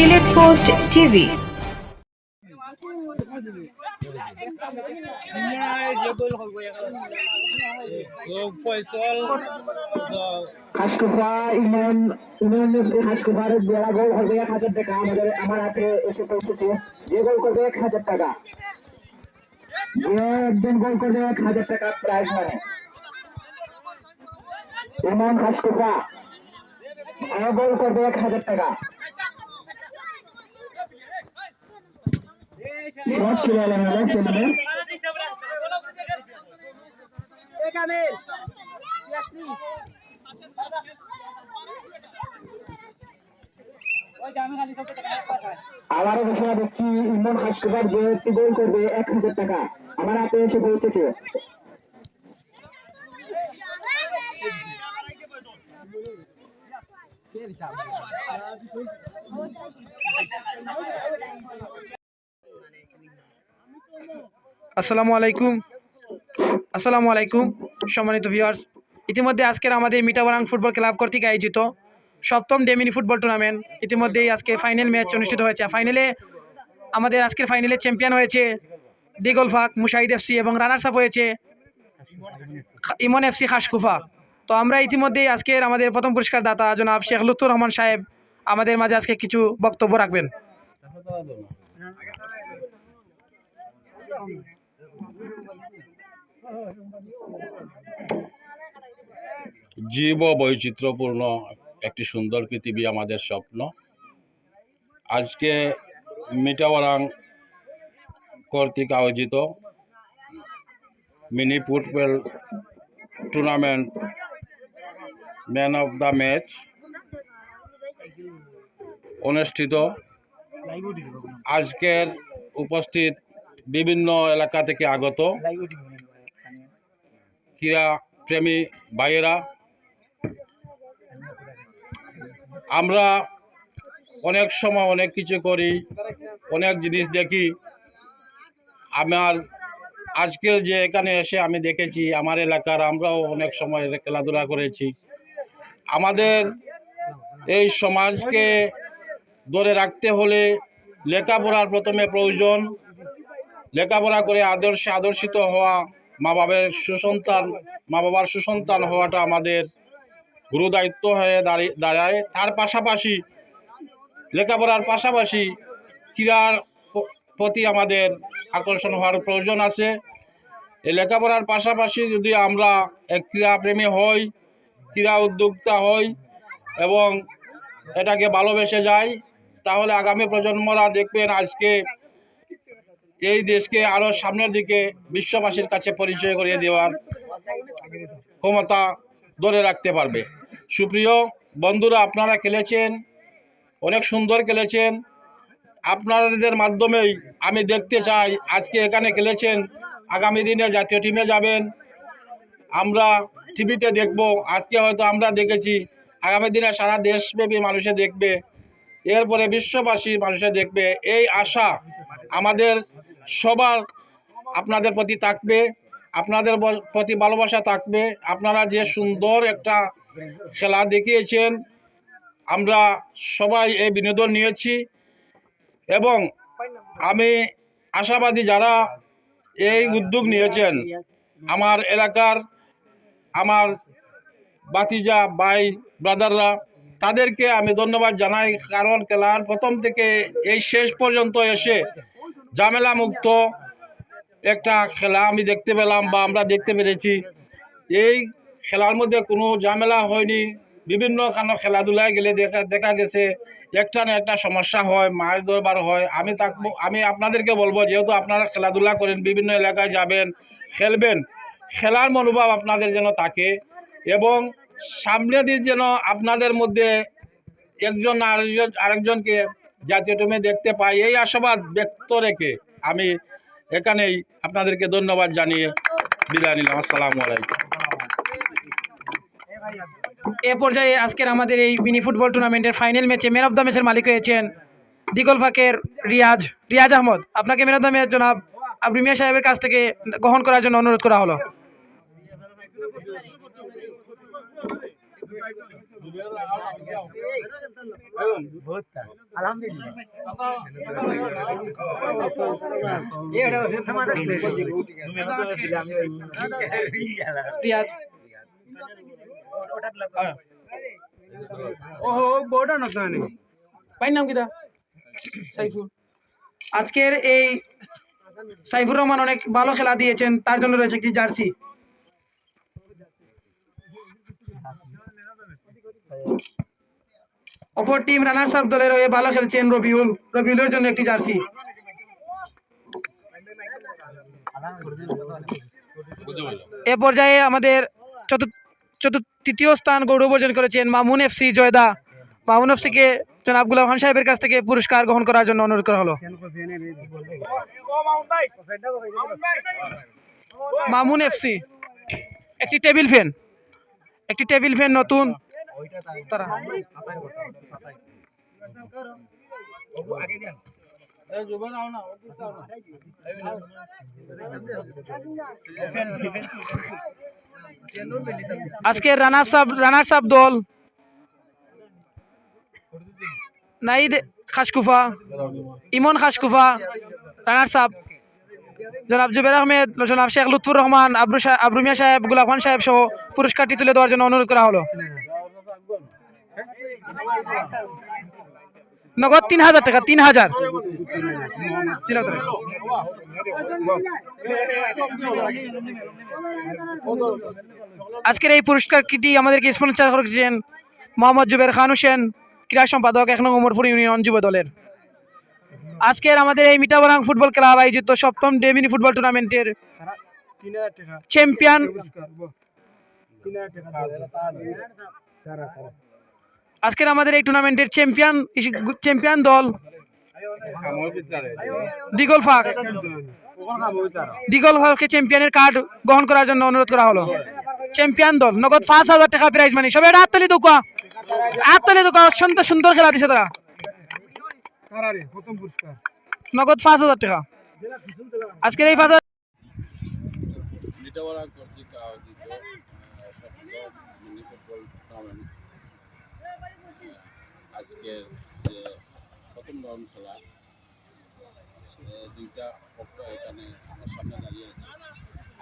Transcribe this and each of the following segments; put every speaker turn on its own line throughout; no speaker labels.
Sylhet post TV.
করবে এক হাজার টাকা। একজন গোল করবে এক হাজার টাকা প্রাইজ মানে ইমন হাসকুফা গোল করবে এক হাজার টাকা। আবারও ঘোষণা দিচ্ছি ইমন হাসকুফার যে একটি গোল করবে এক হাজার টাকা। আমার হাতে এসে পৌঁছেছে।
আসসালামু আলাইকুম। আসসালামু আলাইকুম, সম্মানিত ভিউয়ার্স ইতিমধ্যে আজকের আমাদের মিটাবারাং ফুটবল ক্লাব কর্তৃক আয়োজিত সপ্তম ডেমিনি ফুটবল টুর্নামেন্ট ইতিমধ্যেই আজকে ফাইনাল ম্যাচ অনুষ্ঠিত হয়েছে। ফাইনালে আমাদের আজকের ফাইনালে চ্যাম্পিয়ন হয়েছে দিগল ফাক, মুশাহিদ এফসি এবং রানার্স আপ হয়েছে ইমন এফসি খাসকুফা। তো আমরা ইতিমধ্যেই আজকের আমাদের প্রথম পুরস্কার দাতা জনাব শেখ লুৎফুর রহমান সাহেব আমাদের মাঝে আজকে কিছু বক্তব্য রাখবেন।
জীব বৈচিত্র্যপূর্ণ একটি সুন্দর পৃথিবী আমাদের স্বপ্ন। আজকে মিটাওয়ারাং কর্তৃক আয়োজিত mini football tournament man of the match অনুষ্ঠিত। আজকের উপস্থিত বিভিন্ন এলাকা থেকে আগত ক্রীড়া প্রেমী ভাইয়েরা। আমরা অনেক সময় অনেক কিছু করি, অনেক জিনিস দেখি। আমার আজকের যে এখানে এসে আমি দেখেছি, আমার এলাকার আমরাও অনেক সময় খেলাধুলা করেছি। আমাদের এই সমাজকে ধরে রাখতে হলে লেখাপড়ার প্রথমে প্রয়োজন লেখাপড়া করে আদর্শে আদর্শিত হওয়া মা বাবার সুসন্তান মা বাবার সুসন্তান হওয়াটা আমাদের গুরু দায়িত্ব হয়ে দাঁড়িয়ে দাঁড়ায়। তার পাশাপাশি লেখাপড়ার পাশাপাশি ক্রীড়ার প্রতি আমাদের আকর্ষণ হওয়ার প্রয়োজন আছে। এই লেখাপড়ার পাশাপাশি যদি আমরা এক ক্রীড়াপ্রেমী হই, ক্রীড়া উদ্যোক্তা হই এবং এটাকে ভালোবেসে যাই, তাহলে আগামী প্রজন্মরা দেখবেন আজকে এই দেশকে আরও সামনের দিকে বিশ্ববাসীর কাছে পরিচয় করিয়ে দেওয়ার ক্ষমতা ধরে রাখতে পারবে। সুপ্রিয় বন্ধুরা, আপনারা খেলেছেন, অনেক সুন্দর খেলেছেন। আপনাদের মাধ্যমেই আমি দেখতে চাই, আজকে এখানে খেলেছেন, আগামী দিনে জাতীয় টিমে যাবেন। আমরা টিভিতে দেখব, আজকে হয়তো আমরা দেখেছি, আগামী দিনে সারা দেশব্যাপী মানুষে দেখবে, এরপরে বিশ্ববাসী মানুষে দেখবে। এই আশা আমাদের সবার আপনাদের প্রতি থাকবে, আপনাদের প্রতি ভালোবাসা থাকবে। আপনারা যে সুন্দর একটা খেলা দেখিয়েছেন, আমরা সবাই এই বিনোদন নিয়েছি এবং আমি আশাবাদী যারা এই উদ্যোগ নিয়েছেন, আমার এলাকার আমার বাতিজা ভাই, ব্রাদাররা, তাদেরকে আমি ধন্যবাদ জানাই, কারণ খেলার প্রথম থেকে এই শেষ পর্যন্ত এসে ঝামেলা মুক্ত একটা খেলা আমি দেখতে পেলাম বা আমরা দেখতে পেরেছি। এই খেলার মধ্যে কোনো ঝামেলা হয়নি। বিভিন্ন কারণ খেলাধুলায় গেলে দেখা দেখা গেছে, একটা না একটা সমস্যা হয়, মায়ের দরবার হয়। আমি থাকব, আমি আপনাদেরকে বলব, যেহেতু আপনারা খেলাধুলা করেন, বিভিন্ন এলাকায় যাবেন, খেলবেন, খেলার মনোভাব আপনাদের যেন থাকে এবং সামনে দিন যেন আপনাদের মধ্যে একজন আরেকজন, আরেকজনকে জাতীয় টিমে দেখতে পাই, এই আশাবাদ ব্যক্ত রেখে আমি এখানেই আপনাদেরকে ধন্যবাদ জানিয়ে বিদায় নিলাম। আসসালামু আলাইকুম।
এ পর্যায়ে আজকের আমাদের এই মিনি ফুটবল টুর্নামেন্টের ফাইনাল ম্যাচে ম্যান অফ দ্য ম্যাচের মালিক হয়েছেন দিগল ফাকের রিয়াজ রিয়াজ আহমদ। আপনাকে ম্যান অফ দ্য ম্যাচ জনাব আবরি মিয়া সাহেবের কাছ থেকে গ্রহণ করার জন্য অনুরোধ করা হলো। ভাইয়ের নাম সাইফুল আজকের এই সাইফুর রহমান অনেক ভালো খেলা দিয়েছেন, তার জন্য রয়েছে একটি জার্সি। অপর টিম রানার্স আপ দলের হয়ে ভালো খেলছেন রবিউল, রবিউলের জন্য একটি জার্সি। এ পর্যায়ে আমাদের তৃতীয় স্থান গৌরব অর্জন করেছেন মামুন এফসি জয়দা। মামুন এফসিকে জনাব গুলাম খান সাহেবের কাছ থেকে পুরস্কার গ্রহণ করার জন্য অনুরোধ করা হলো। মামুন এফসি, একটি টেবিল ফ্যান, একটি টেবিল ফ্যান নতুন। তারা আজকের রানার্স আপ রানার্স আপ দল। নাইদ খাসকুফা ইমন খাসকুফা রানার্স আপ জনাব জুবের আহমেদ জনাব শেখ লুৎফুর রহমান আবরু সাহেব আবরু মিয়া সাহেব গুলাব খান সাহেব সহ পুরস্কারটি তুলে দেওয়ার জন্য অনুরোধ করা হলো। নগদ তিন হাজার টাকা, তিন হাজার। আজকের এই পুরস্কার পুরস্কারটি আমাদেরকে স্পন্সর করেছেন মোহাম্মদ জুবের খান হোসেন, ক্রীড়া সম্পাদক এক নং উমরপুর ইউনিয়ন যুব দলের। আজকের আমাদের এই মিঠাবরাং ফুটবল ক্লাব আয়োজিত সপ্তম ডেমিনি ফুটবল টুর্নামেন্টের চ্যাম্পিয়ন আজকের আমাদের এই টুর্নামেন্টের চ্যাম্পিয়ন চ্যাম্পিয়ন দল। দিগল ফাক। দিগল ফাককে চ্যাম্পিয়নের কার্ড গ্রহণ করার জন্য অনুরোধ করা হলো। চ্যাম্পিয়ন দল, নগদ পাঁচ হাজার টাকা প্রাইজ মানি সবাই এটা হাততালি দোকা হাততালি দোকা অত্যন্ত সুন্দর খেলা দিছে তারা। নগদ পাঁচ হাজার টাকা। আজকের এই পাঁচ হাজার হাজার
মিটাওয়ারা কর্তৃক আয়োজিত আহ, সপ্তম মিনি ফুটবল টুর্নামেন্ট আজকের যে প্রথম রাউন্ড খেলা দুইটা পক্ষ এখানে আমার সামনে দাঁড়িয়ে আছে।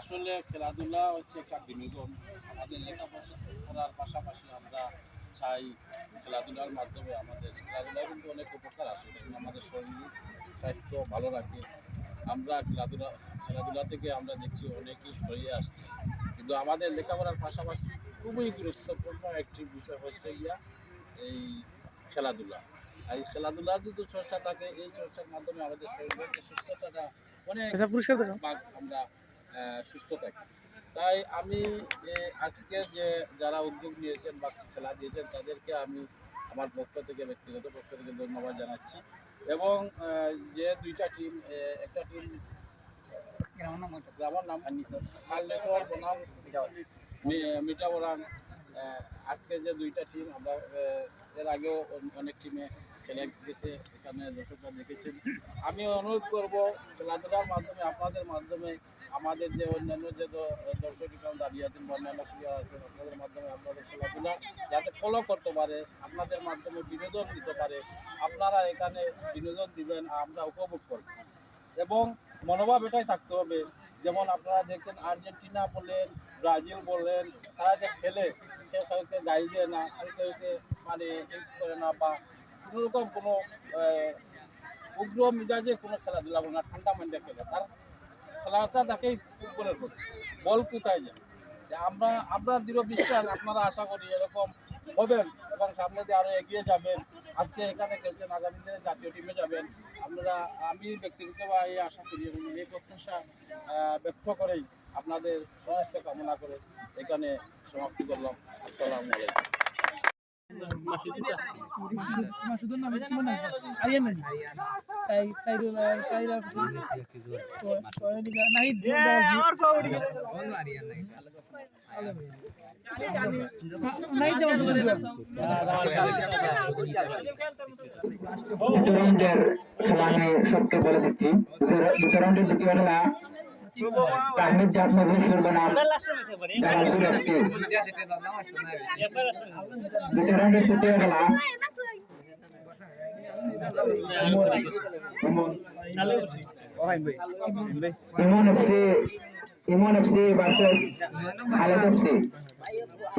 আসলে খেলাধুলা হচ্ছে একটা বিনোদন। আমাদের লেখাপড়া করার পাশাপাশি আমরা চাই খেলাধুলার মাধ্যমে আমাদের খেলাধুলায় কিন্তু অনেক উপকার আছে আমাদের শরীর, স্বাস্থ্য ভালো রাখে। আমরা খেলাধুলা খেলাধুলা থেকে আমরা দেখছি অনেকেই সরিয়ে আসছে। কিন্তু আমাদের লেখাপড়ার পাশাপাশি খুবই গুরুত্বপূর্ণ একটি বিষয় হচ্ছে গিয়া এই খেলাধুলা। এই খেলাধুলা যদি চর্চা থাকে এই চর্চার মাধ্যমে আমাদের শরীরের যে সুস্থতাটা অনেক
আচ্ছা, পুরস্কার
ভাগ আমরা সুস্থ থাকি। তাই আমি আজকে যে যারা উদ্যোগ নিয়েছেন বা খেলা দিয়েছেন তাদেরকে আমি আমার পক্ষ থেকে ব্যক্তিগত পক্ষ থেকে ধন্যবাদ জানাচ্ছি। এবং যে দুইটা টিম একটা টিম গ্রামের নাম খালনেশ্বর বনাম মি- মিঠাবরান আহ, আজকে যে দুইটা টিম আমরা এর আগেও অনেক টিমে খেলে গেছে, এখানে দর্শকরা দেখেছেন। আমি অনুরোধ করব, খেলাধুলার মাধ্যমে, আপনাদের মাধ্যমে, আমাদের যে অন্যান্য যে দর্শক এখানে দাঁড়িয়ে আছেন বা অন্যান্য প্লেয়ার আছেন আপনাদের মাধ্যমে আপনাদের খেলাধুলা যাতে ফলো করতে পারে, আপনাদের মাধ্যমে বিনোদন দিতে পারে, আপনারা এখানে বিনোদন দিবেন, আমরা উপভোগ করব। এবং মনোভাব এটাই থাকতে হবে, যেমন আপনারা দেখছেন আর্জেন্টিনা বলেন ব্রাজিল বলেন তারা যে খেলে সে কাউকে গাইড দেয় না কেউ কাউকে মানে হিংস করে না বা কোনো রকম কোনো উগ্র মিজাজে কোনো খেলাধুলা করে না ঠান্ডা মান্ডে খেলে, তার খেলাটা তাকেই ফুটবলের প্রতি, বল কোথায় যায়? যে আমরা আমরা দৃঢ় বিশ্বাস, আপনারা আশা করি এরকম হবেন এবং সামনে দিয়ে আরও এগিয়ে যাবেন। আজকে এখানে খেলছেন আগামী দিনে জাতীয় টিমে যাবেন। আপনারা, আমি ব্যক্তিগতভাবে এই আশা করি এবং এই প্রত্যাশা ব্যক্ত করেই আপনাদের সমস্ত কামনা করে এখানে সমাপ্তি করলাম। আসসালামু আলাইকুম।
খেলা আমি সবকে বলে দিচ্ছি। দ্বিতীয় রাউন্ডের দ্বিতীয় খেলা জাত মজলিসুর বনাম জালালপুর এফসি দ্বিতীয় রাউন্ডের তৃতীয় খেলা Emon FC Emon FC versus Khaled FC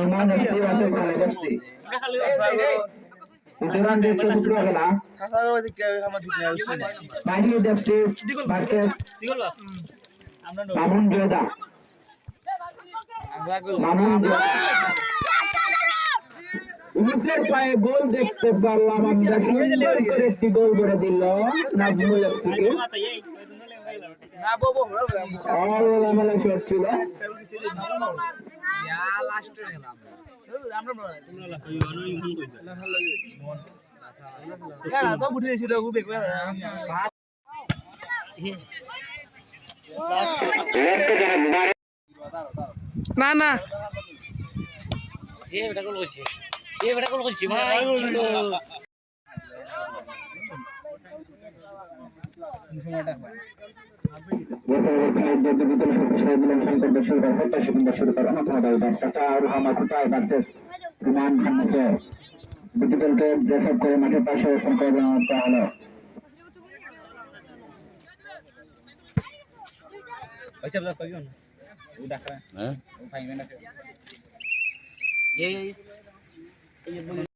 Emon FC versus Khaled FC দ্বিতীয় রাউন্ডের চতুর্থ খেলা মাহিদ এফসি ভার্সেস মামুন জয়দা মামুন জয়দা পায়ে গোল দেখতে পারলাম আমরা। সুন্দর করে একটি গোল করে দিল নাজমুল এফসিকে অল শেষ ছিল।
না না।
এ বেটা গোল করছে। এ বেটা গোল করছে ভাই।
করে শুরু করে অন্যতম দাবিদার চাচা রুহামা খুটায় ভার্সেস রুমান খান্নাসে বিদ্যুৎকে ড্রেস আপ করে